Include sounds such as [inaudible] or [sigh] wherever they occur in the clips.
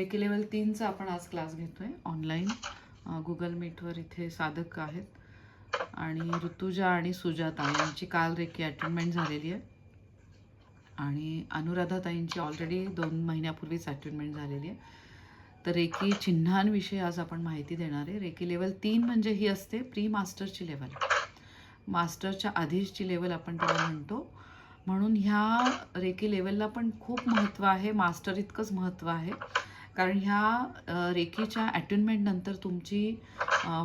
Recce level तीनचा आपण आज class घेतोय ऑनलाईन गुगल मीटवर इथे साधक आहेत. आणि ऋतुजा आणि सुजाता यांची काल रेकी अटेंडमेंट झालेली आहे. आणि अनुराधाताईंची ऑलरेडी दोन महिन्यापूर्वीच अटेंडमेंट झालेली आहे. तर रेकी चिन्हांविषयी आज आपण माहिती देणार आहे. रेकी लेवल तीन म्हणजे ही असते प्री मास्टरची लेवल मास्टरच्या आधीची लेवल आपण त्याला म्हणतो. म्हणून ह्या रेकी लेवलला पण खूप महत्त्व आहे. मास्टर इतकंच महत्त्व आहे. कारण ह्या रेखेच्या रेकीच्या अटेनमेंट नंतर तुमची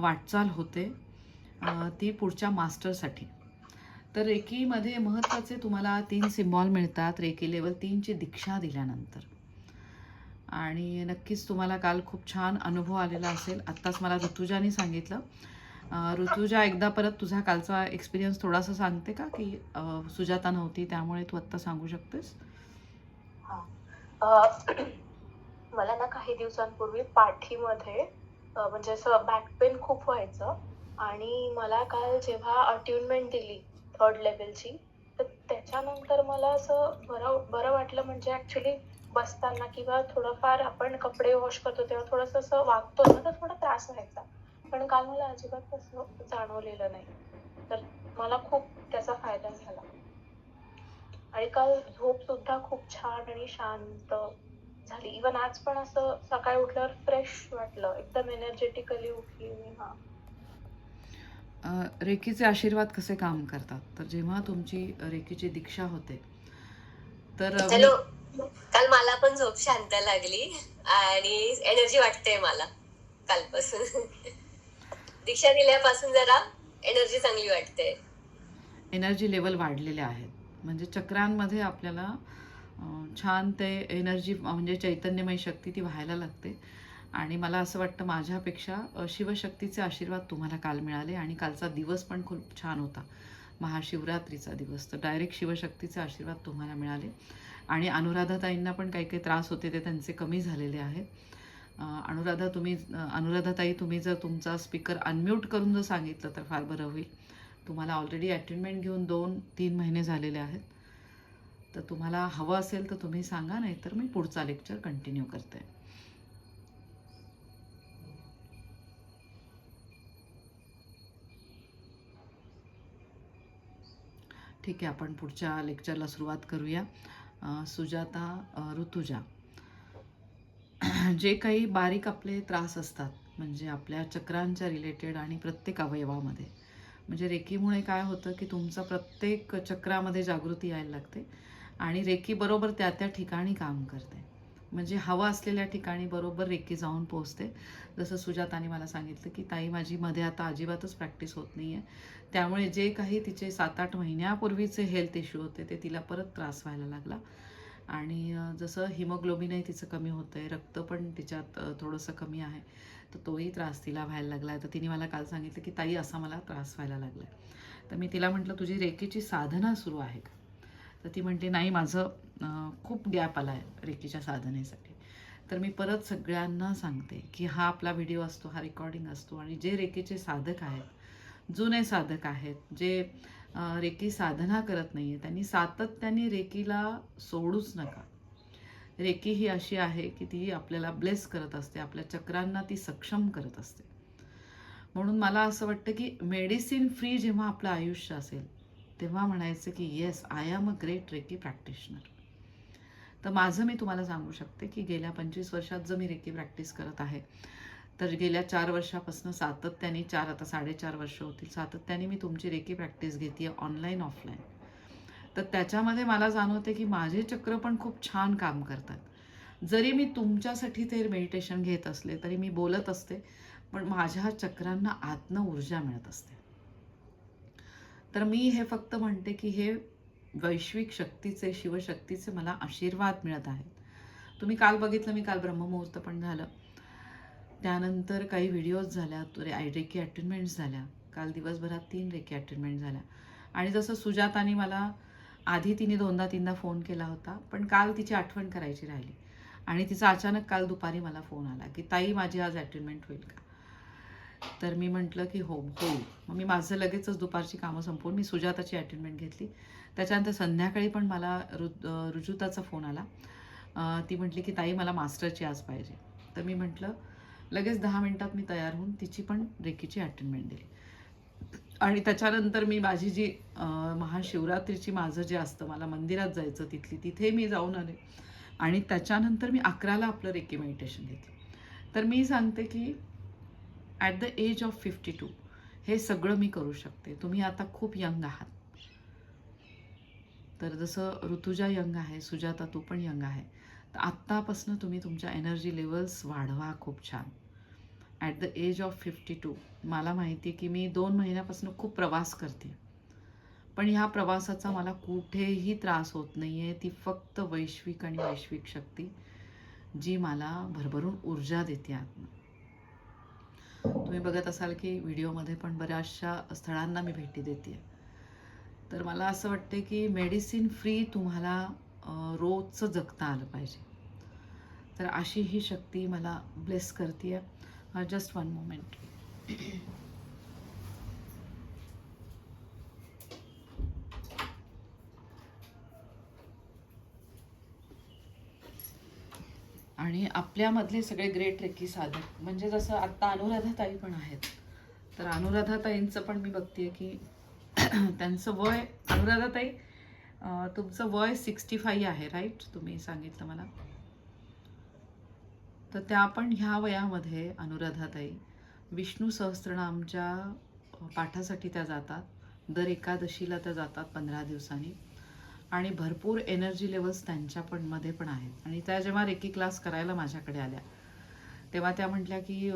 वाटचाल होते ती पुढच्या मास्टरसाठी. तर रेकीमध्ये महत्त्वाचे तुम्हाला तीन सिम्बॉल मिळतात रेकी लेवल तीनची दीक्षा दिल्यानंतर. आणि नक्कीच तुम्हाला काल खूप छान अनुभव आलेला असेल. आत्ताच मला ऋतुजाने सांगितलं. ऋतुजा एकदा परत तुझा कालचा एक्सपिरियन्स थोडासा सांगते का? की सुजाता नव्हती त्यामुळे तू आत्ता सांगू शकतेस? मला ना काही दिवसांपूर्वी पाठीमध्ये म्हणजे असं बॅक पेन खूप व्हायचं आणि मला काल जेव्हा अट्युनमेंट दिली थर्ड लेवलची तर त्याच्यानंतर मला असं बरं बरं वाटलं म्हणजे ऍक्च्युली बसताना किंवा थोडंफार आपण कपडे वॉश करतो तेव्हा थोडंसं असं वागतो ना तर थोडा त्रास व्हायचा. पण काल मला अजिबात तसं जाणवलेलं नाही. तर मला खूप त्याचा फायदा झाला. आणि काल झोप सुद्धा खूप छान आणि शांत झाली. इवन आज पण असं सकाळी उठल्यावर फ्रेश वाटलं. एकदम एनर्जेटिकली उठली मी हा. अ, रेकीचे आशीर्वाद कसे काम करतात? तर जेव्हा तुमची रेकीची दीक्षा होते तर हॅलो. काल मला पण झोप शांत लागली आणि एनर्जी वाटते मला कालपासून. दीक्षा दिल्यापासून जरा एनर्जी चांगली वाटते एनर्जी लेवल वाढलेले आहेत. म्हणजे चक्रांमध्ये आपल्याला छान ते एनर्जी म्हणजे चैतन्यमय शक्ती ती व्हायला लागते. आणि मला असं वाटतं माझ्यापेक्षा शिवशक्तीचे आशीर्वाद तुम्हाला काल मिळाले आणि कालचा दिवस पण खूप छान होता. महाशिवरात्रीचा दिवस. तर डायरेक्ट शिवशक्तीचे आशीर्वाद तुम्हाला मिळाले. आणि अनुराधाताईंना पण काही काही त्रास होते ते त्यांचे कमी झालेले आहेत. अनुराधा तुम्ही अनुराधाताई तुम्ही जर तुमचा स्पीकर अनम्यूट करून जर सांगितलं तर फार बरं होईल. तुम्हाला ऑलरेडी अटेंडमेंट घेऊन दोन तीन महिने झालेले आहेत. तर तुम्हाला हवं असेल तर तुम्ही सांगा नाही तर मी पुढचा लेक्चर कंटिन्यू करते. ठीक आहे आपण पुढच्या लेक्चरला सुरुवात करूया. सुजाता ऋतुजा. जे काही बारीक आपले त्रास असतात म्हणजे आपल्या चक्रांच्या रिलेटेड आणि प्रत्येक अवयवामध्ये. म्हणजे रेकीमुळे काय होतं की तुमचा प्रत्येक चक्रामध्ये जागृती यायला लागते. आणि रेकी बरोबर त्या त्या ठिकाणी काम करते. म्हणजे हवं असलेल्या ठिकाणी बरोबर रेकी जाऊन पोहोचते. जसं सुजाताने मला सांगितलं की ताई माझी मध्ये आता अजिबातच प्रॅक्टिस होत नाही आहे त्यामुळे जे काही तिचे सात आठ महिन्यापूर्वीचे हेल्थ इश्यू होते ते तिला परत त्रास व्हायला लागला. आणि जसं हिमोग्लोबिनही तिचं कमी होतं आहे रक्त पण तिच्यात थोडंसं कमी आहे तर तोही त्रास तिला व्हायला लागला. आहे तर तिने मला काल सांगितलं की ताई असा मला त्रास व्हायला लागला आहे तर मी तिला म्हटलं तुझी रेकीची साधना सुरू आहे का? तर ती म्हणते नाही माझं खूप गॅप आला आहे रेकीच्या साधनेसाठी. तर मी परत सगळ्यांना सांगते की हा आपला व्हिडिओ असतो हा रेकॉर्डिंग असतो आणि जे रेकीचे साधक आहेत जुने साधक आहेत जे रेकी साधना करत नाही आहे त्यांनी सातत्याने रेकीला सोडूच नका. रेकी ही अशी आहे की ती आपल्याला ब्लेस करत असते आपल्या चक्रांना ती सक्षम करत असते. म्हणून मला असं वाटतं की मेडिसिन फ्री जेव्हा आपलं आयुष्य असेल तेव्हा म्हणायचं की yes I am a great reiki practitioner तर माझं मी तुम्हाला सांगू शकते की गेल्या पंचवीस वर्षात जर मी रेकी प्रॅक्टिस करत आहे तर गेल्या चार वर्षापासून सातत्याने चार आता साडेचार वर्ष होतील सातत्याने मी तुमची रेकी प्रॅक्टिस घेते ऑनलाईन ऑफलाईन तर त्याच्यामध्ये मला जाणवते की माझे चक्र पण खूप छान काम करतात. जरी मी तुमच्यासाठी ते मेडिटेशन घेत असले तरी मी बोलत असते पण माझ्या चक्रांना आतनं ऊर्जा मिळत असते. तर मी हे फक्त म्हणते की हे वैश्विक शक्तीचे शिवशक्तीचे मला आशीर्वाद मिळत आहेत. तुम्ही काल बघितलं मी काल ब्रह्ममुहूर्त पण झालं. त्यानंतर काही व्हिडिओज झाल्या तुरे रे आय रेकी अटेंडमेंट्स झाल्या. काल दिवसभरात तीन रेकी अटेंडमेंट झाल्या. आणि जसं सुजाताने मला आधी तिने दोनदा तीनदा फोन केला होता पण काल तिची आठवण करायची राहिली. आणि तिचा अचानक काल दुपारी मला फोन आला की ताई माझी आज अटेंडमेंट होईल का? तर मी म्हटलं की हो हो मग मी माझं लगेचच दुपारची कामं संपवून मी सुजाताची अटेंडमेंट घेतली. त्याच्यानंतर संध्याकाळी पण मला रु रुजुताचा फोन आला. ती म्हटली की ताई मला मास्टरची आज पाहिजे. तर मी म्हटलं लगेच दहा मिनटात मी तयार होऊन तिची पण रेकीची अटेंडमेंट दिली. आणि त्याच्यानंतर मी माझी जी महाशिवरात्रीची माझं जे असतं मला मंदिरात जायचं तिथली तिथे मी जाऊन आले. आणि त्याच्यानंतर मी अकराला आपलं रेकी मेडिटेशन घेतलं. तर मी सांगते की at the age of fifty two हे सगळं मी करू शकते. तुम्ही आता खूप यंग आहात. तर जसं ऋतुजा यंग आहे सुजाता तू पण यंग आहे. तर आत्तापासून तुम्ही तुमच्या एनर्जी लेवल्स वाढवा खूप छान. At the age of fifty two मला माहिती आहे की मी दोन महिन्यापासून खूप प्रवास करते. पण ह्या प्रवासाचा मला कुठेही त्रास होत नाही आहे ती फक्त वैश्विक आणि वैश्विक शक्ती जी मला भरभरून ऊर्जा देते आत्मा तुम्ही बघत असाल की व्हिडिओमध्ये पण बऱ्याचशा स्थळांना मी भेटी देते. तर मला असं वाटते की मेडिसिन फ्री तुम्हाला रोजचं जगता आलं पाहिजे. तर अशी ही शक्ती मला ब्लेस करते आहे जस्ट वन मोमेंट आणि आपल्यामधले सगळे ग्रेट रेकी साधक. म्हणजे जसं आत्ता अनुराधाताई पण आहेत. तर अनुराधाताईंचं पण मी बघते की [clears throat] त्यांचं वय अनुराधाताई तुमचं वय सिक्स्टी फाईव्ह आहे राईट तुम्ही सांगितलं मला. तर त्या पण ह्या वयामध्ये अनुराधाताई विष्णू सहस्त्रनामच्या पाठासाठी त्या जातात. दर एकादशीला त्या जातात पंधरा दिवसांनी. आणि भरपूर एनर्जी लेवल्स त्यांच्या पण मध्ये पण आहेत. आणि त्या जेव्हा रेकी क्लास करायला माझ्याकडे आल्या तेव्हा त्या म्हटल्या की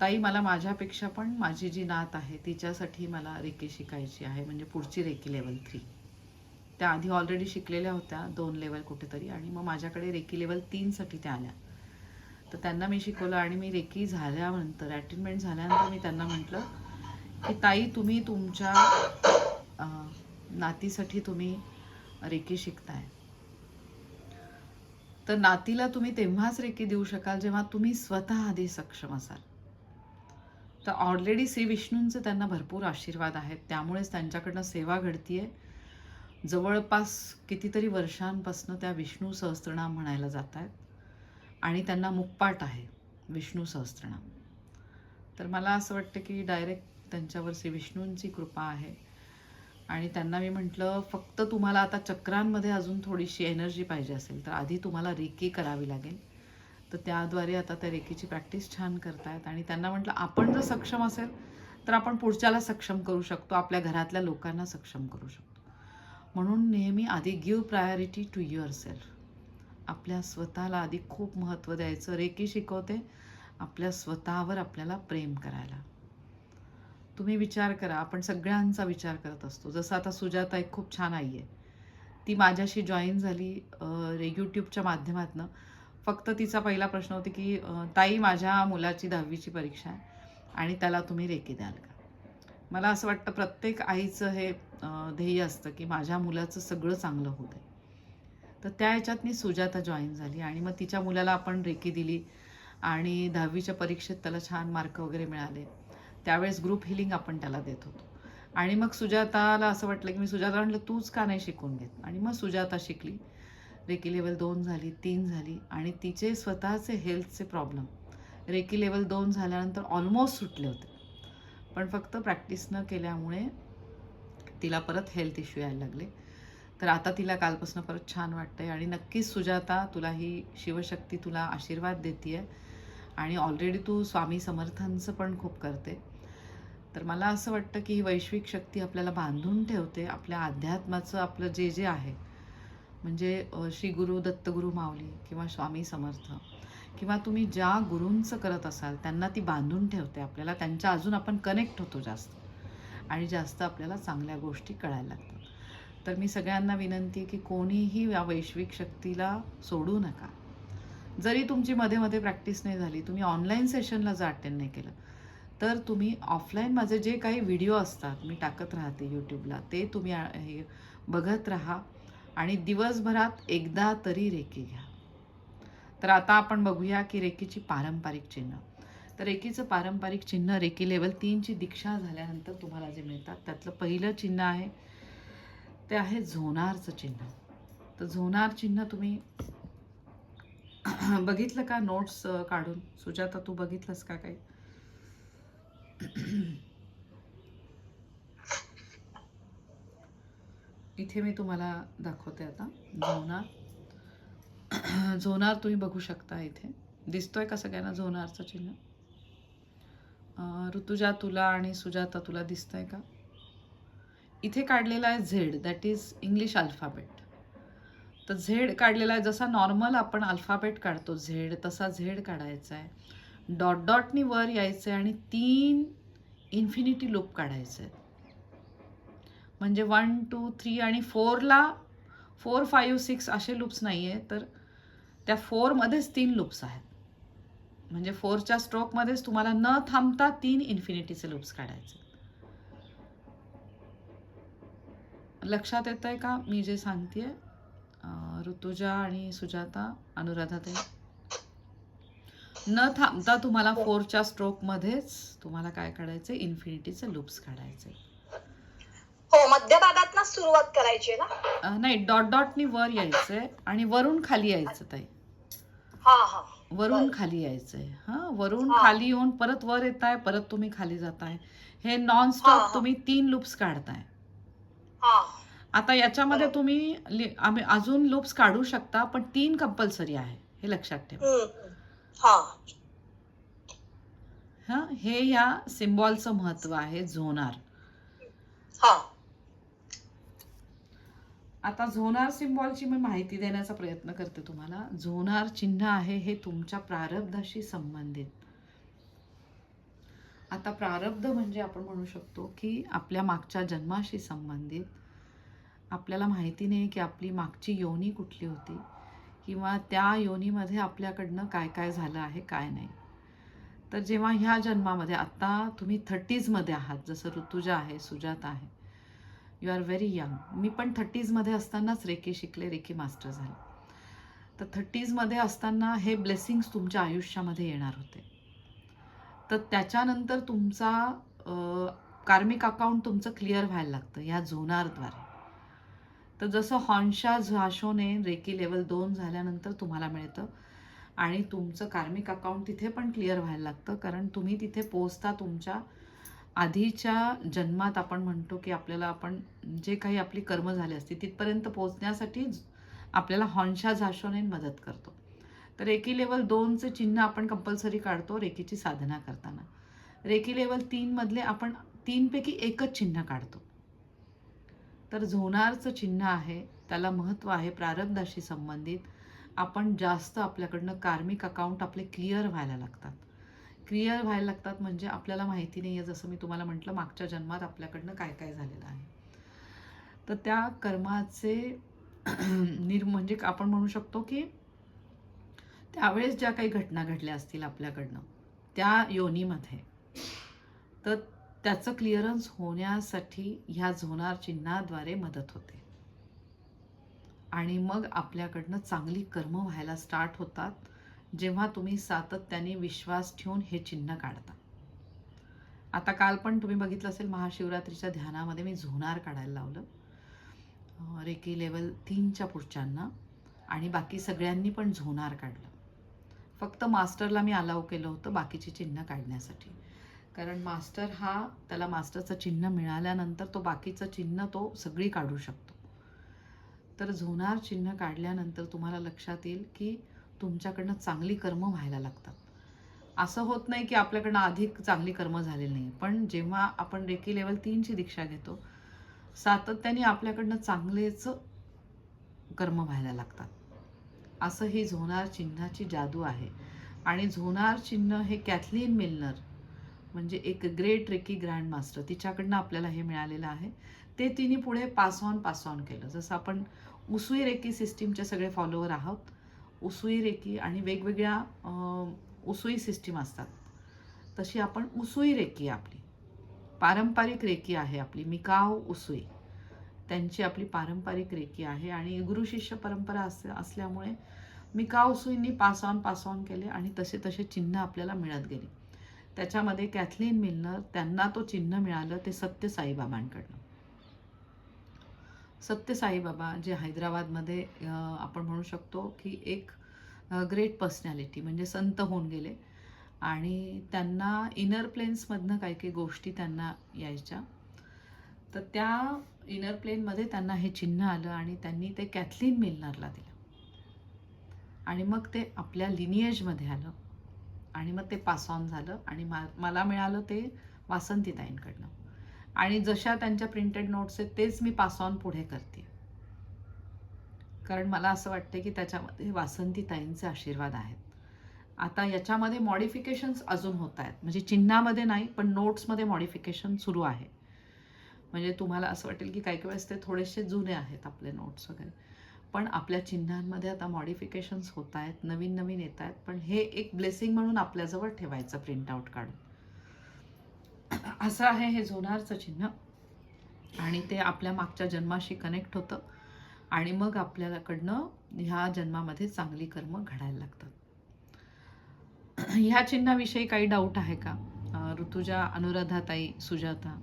ताई मला माझ्यापेक्षा पण माझी जी नात आहे तिच्यासाठी मला रेकी शिकायची आहे म्हणजे पुढची रेकी लेवल थ्री त्या आधी ऑलरेडी शिकलेल्या होत्या दोन लेवल कुठेतरी आणि मग माझ्याकडे रेकी लेवल तीनसाठी त्या आल्या. तर त्यांना मी शिकवलं आणि मी रेकी झाल्यानंतर ॲटेंडमेंट झाल्यानंतर मी त्यांना म्हटलं की ताई तुम्ही तुमच्या नातीसाठी तुम्ही रेकी शिकताय. तर नातीला तुम्ही तेव्हाच रेकी देऊ शकाल जेव्हा तुम्ही स्वतः आधी सक्षम असाल. तर ऑलरेडी श्री विष्णूंचे त्यांना भरपूर आशीर्वाद आहेत. त्यामुळेच त्यांच्याकडनं सेवा घडतीये. जवळपास कितीतरी वर्षांपासून त्या विष्णू सहस्त्रनाम म्हणायला जात आहेत आणि त्यांना मुक्पाट आहे विष्णू सहस्त्रनाम. तर मला असं वाटतं की डायरेक्ट त्यांच्यावर श्री विष्णूंची कृपा आहे. आणि त्यांना मी म्हटलं फक्त तुम्हाला आता चक्रांमध्ये अजून थोडीशी एनर्जी पाहिजे असेल तर आधी तुम्हाला रेकी करावी लागेल. तर त्याद्वारे आता त्या रेकीची प्रॅक्टिस छान करतायत आणि त्यांना म्हटलं आपण जर सक्षम असेल तर आपण पुढच्याला सक्षम करू शकतो आपल्या घरातल्या लोकांना सक्षम करू शकतो. म्हणून नेहमी आधी give priority to yourself. आपल्या स्वतःला आधी खूप महत्त्व द्यायचं. रेकी शिकवते आपल्या स्वतःवर आपल्याला प्रेम करायला. तुम्ही विचार करा आपण सगळ्यांचा विचार करत असतो. जसं आता सुजाता एक खूप छान आई आहे. ती माझ्याशी जॉईन झाली यूट्यूबच्या माध्यमातनं. फक्त तिचा पहिला प्रश्न होता की ताई माझ्या मुलाची दहावीची परीक्षा आहे आणि त्याला तुम्ही रेकी द्याल का? मला असं वाटतं प्रत्येक आईचं हे ध्येय असतं की माझ्या मुलाचं सगळं चांगलं होऊ दे. तर त्या ह्याच्यात मी सुजाता जॉईन झाली आणि मग तिच्या मुलाला आपण रेकी दिली आणि दहावीच्या परीक्षेत त्याला छान मार्क वगैरे मिळाले. त्यावेळेस ग्रुप हिलिंग आपण त्याला देत होतो. आणि मग सुजाताला असं वाटलं की मी सुजाता म्हटलं तूच का नाही शिकून घेत? आणि मग सुजाता शिकली. रेकी लेवल दोन झाली तीन झाली आणि तिचे स्वतःचे हेल्थचे प्रॉब्लेम रेकी लेवल दोन झाल्यानंतर ऑलमोस्ट सुटले होते. पण फक्त प्रॅक्टिस न केल्यामुळे तिला परत हेल्थ इश्यू यायला लागले. तर आता तिला कालपासून परत छान वाटतंय आणि नक्कीच सुजाता तुला ही शिवशक्ती तुला आशीर्वाद देते आहे आणि ऑलरेडी तू स्वामी समर्थांचं पण खूप करते. तर मला असं वाटतं की ही वैश्विक शक्ती आपल्याला बांधून ठेवते आपल्या अध्यात्माचं आपलं जे जे आहे. म्हणजे श्री गुरु दत्तगुरु माऊली किंवा स्वामी समर्थ किंवा तुम्ही ज्या गुरूंचं करत असाल त्यांना ती बांधून ठेवते आपल्याला. त्यांच्या अजून आपण कनेक्ट होतो जास्त. आणि जास्त आपल्याला चांगल्या गोष्टी कळायला लागतात. तर मी सगळ्यांना विनंती आहे की कोणीही या वैश्विक शक्तीला सोडू नका. जरी तुमची मध्ये मध्ये प्रॅक्टिस नाही झाली तुम्ही ऑनलाईन सेशनला जर अटेंड नाही केलं तर तुम्ही ऑफलाईन माझे जे काही व्हिडिओ असतात मी टाकत राहते यूट्यूबला ते तुम्ही हे बघत राहा आणि दिवसभरात एकदा तरी रेकी घ्या. तर आता आपण बघूया की रेकीची पारंपरिक चिन्ह. तर रेकीचं पारंपरिक चिन्ह रेकी लेवल तीनची दीक्षा झाल्यानंतर तुम्हाला जे मिळतात त्यातलं पहिलं चिन्ह आहे ते आहे झोनारचं चिन्ह. तर झोनार चिन्ह तुम्ही [clears throat] बघितलं का? नोट्स काढून. सुजाता तू बघितलंस का काही? [clears throat] इथे मी तुम्हाला दाखवते आता. झोनार. [clears throat] झोनार तुम्ही बघू शकता इथे. दिसतोय का सगळ्यांना झोनारचं चिन्ह? ऋतुजा तुला आणि सुजाता तुला दिसतंय का? इथे काढलेला आहे Z. That is English alphabet तर झेड काढलेला आहे. जसा नॉर्मल आपण अल्फाबेट काढतो झेड तसा झेड काढायचा आहे. डॉट डॉटनी वर यायचं आहे आणि तीन इन्फिनिटी लूप काढायचे आहेत म्हणजे वन टू थ्री आणि फोरला फोर फाईव्ह सिक्स असे लूप्स नाही आहे तर त्या फोरमध्येच तीन लूप्स आहेत. म्हणजे फोरच्या स्ट्रोकमध्येच तुम्हाला न थांबता तीन इन्फिनिटीचे लूप्स काढायचे. लक्षात येत आहे का? मी जे सांगतेय ऋतुजा आणि सुजाता अनुराधा ते न थांबता तुम्हाला फोरच्या स्ट्रोकमध्येच तुम्हाला काय काढायचे इन्फिनिटीचे लूप्स काढायचे हो मध्यभागात ना सुरुवात करायची आहे ना? नाही डॉट डॉटनी वर यायचंय आणि वरून खाली यायचं ताई. हा हा. वरून खाली यायचंय. हा वरून. खाली येऊन परत वर येताय परत तुम्ही खाली जाताय. हे नॉन स्टॉप. तुम्ही तीन लूप्स काढताय. आता याच्यामध्ये तुम्ही आम्ही अजून लूप्स काढू शकता पण तीन कंपल्सरी आहे हे लक्षात ठेवा. हा. हा हे या सिम्बॉलचं महत्त्व आहे झोनार. हा. आता झोनार सिम्बॉलची मी माहिती देण्याचा प्रयत्न करते तुम्हाला. झोनार चिन्ह आहे हे तुमच्या प्रारब्धाशी संबंधित. आता प्रारब्ध म्हणजे आपण म्हणू शकतो की आपल्या मागच्या जन्माशी संबंधित. आपल्याला माहिती नाही की आपली मागची योनी कुठली होती. किंवा त्या योनीमध्ये आपल्याकडनं काय काय झालं आहे काय नाही. तर जेव्हा ह्या जन्मामध्ये आत्ता तुम्ही थर्टीजमध्ये आहात जसं ऋतुजा आहे सुजाता आहे यू आर व्हेरी यंग मी पण थर्टीजमध्ये असतानाच रेकी शिकले रेकी मास्टर झाले. तर थर्टीजमध्ये असताना हे ब्लेसिंग्स तुमच्या आयुष्यामध्ये येणार होते. तर त्याच्यानंतर तुमचा कार्मिक अकाउंट तुमचं क्लिअर व्हायला लागतं या झोनारद्वारे तर जसं हॉन्शा झाशोने रेकी लेवल दोन झाल्यानंतर तुम्हाला मिळतं आणि तुमचं कार्मिक अकाउंट तिथे पण क्लिअर व्हायला लागतं कारण तुम्ही तिथे पोचता तुमच्या आधीच्या जन्मात आपण म्हणतो की आपल्याला आपण जे काही आपली कर्म झाली असती तिथपर्यंत पोचण्यासाठी आपल्याला हॉन्शा झाशोने मदत करतो. तर रेकी लेवल दोनचे चिन्ह आपण कंपल्सरी काढतो रेकीची साधना करताना. रेकी लेवल तीनमधले आपण तीनपैकी एकच चिन्ह काढतो. तर झोनारचं चिन्ह आहे त्याला महत्त्व आहे प्रारब्धाशी संबंधित. आपण जास्त आपल्याकडनं कार्मिक अकाउंट आपले क्लिअर व्हायला लागतात. क्लिअर व्हायला लागतात म्हणजे आपल्याला माहिती नाही आहे जसं मी तुम्हाला म्हटलं मागच्या जन्मात आपल्याकडनं काय काय झालेलं आहे. तर त्या कर्माचे [clears throat] निर् म्हणजे आपण म्हणू शकतो की त्यावेळेस ज्या काही घटना घडल्या असतील आपल्याकडनं त्या योनीमध्ये. तर त्याचं क्लिअरन्स होण्यासाठी ह्या झोनार चिन्हाद्वारे मदत होते. आणि मग आपल्याकडनं चांगली कर्म व्हायला स्टार्ट होतात जेव्हा तुम्ही सातत्याने विश्वास ठेवून हे चिन्ह काढता. आता काल पण तुम्ही बघितलं असेल महाशिवरात्रीच्या ध्यानामध्ये मी झोनार काढायला लावलं. रेकी लेवल तीनच्या पुढच्यांना आणि बाकी सगळ्यांनी पण झोनार काढलं. फक्त मास्टरला मी अलाव केलं होतं बाकीची चिन्ह काढण्यासाठी. कारण मास्टर हा त्याला मास्टरचं चिन्ह मिळाल्यानंतर तो बाकीचं चिन्ह तो सगळी काढू शकतो. तर झोनार चिन्ह काढल्यानंतर तुम्हाला लक्षात येईल की तुमच्याकडनं चांगली कर्म व्हायला लागतात. असं होत नाही की आपल्याकडनं अधिक चांगली कर्म झालेली नाही पण जेव्हा आपण रेकी लेवल तीनची दीक्षा घेतो सातत्याने आपल्याकडनं चांगलेच कर्म व्हायला लागतात. असं ही झोनार चिन्हाची जादू आहे. आणि झोनार चिन्ह हे कॅथलीन मिल्नर म्हणजे एक ग्रेट रेकी ग्रँड मास्टर तिच्याकडनं आपल्याला हे मिळालेलं आहे. ते तिने पुढे पास ऑन पास ऑन केलं. जसं आपण उसुई रेकी सिस्टीमचे सगळे फॉलोवर आहोत. उसुई रेकी आणि वेगवेगळ्या उसुई सिस्टीम असतात. तशी आपण उसुई रेकी आपली. पारंपरिक रेकी आहे आपली. मिकाव उसुई. त्यांची आपली पारंपरिक रेकी आहे आणि गुरु शिष्य परंपरा अस असल्यामुळे मिकाव उसुईंनी पास ऑन पास ऑन केले आणि तसे तसे चिन्ह आपल्याला मिळत गेली. त्याच्यामध्ये कॅथलीन मिलनर त्यांना तो चिन्ह मिळालं ते सत्य साईबाबांकडनं सत्य साईबाबा जे हैदराबादमध्ये आपण म्हणू शकतो की एक ग्रेट पर्सनॅलिटी म्हणजे संत होऊन गेले. आणि त्यांना इनर प्लेन्समधनं काही काही गोष्टी त्यांना यायच्या. तर त्या इनर प्लेनमध्ये त्यांना हे चिन्ह आलं आणि त्यांनी ते कॅथलीन मिलनरला दिलं. आणि मग ते आपल्या लिनिएजमध्ये आलं. आणि मग ते पास ऑन झालं. आणि मा मला मिळालं ते वासंतीताईंकडनं. आणि जशा त्यांच्या प्रिंटेड नोट्स आहेत तेच मी पास ऑन पुढे करते. कारण मला असं वाटतं की त्याच्यामध्ये वासंतीताईंचे आशीर्वाद आहेत. आता याच्यामध्ये मॉडिफिकेशन्स अजून होत आहेत. म्हणजे चिन्हामध्ये नाही पण नोट्समध्ये मॉडिफिकेशन सुरू आहे. म्हणजे तुम्हाला असं वाटेल की काही काही वेळेस ते थोडेसे जुने आहेत आपले नोट्स वगैरे. पण आपल्या चिन्हांमध्ये आता मॉडिफिकेशन्स होत आहेत नवीन नवीन येत आहेत पण हे एक ब्लेसिंग म्हणून आपल्याजवळ ठेवायचं प्रिंटआउट काढून. असं आहे हे झोनारचं चिन्ह. आणि ते आपल्या मागच्या जन्माशी कनेक्ट होतं. आणि मग आपल्याकडनं ह्या जन्मामध्ये चांगली कर्म घडायला लागतात. ह्या चिन्हाविषयी काही डाऊट आहे का? ऋतुजा अनुराधाताई सुजाता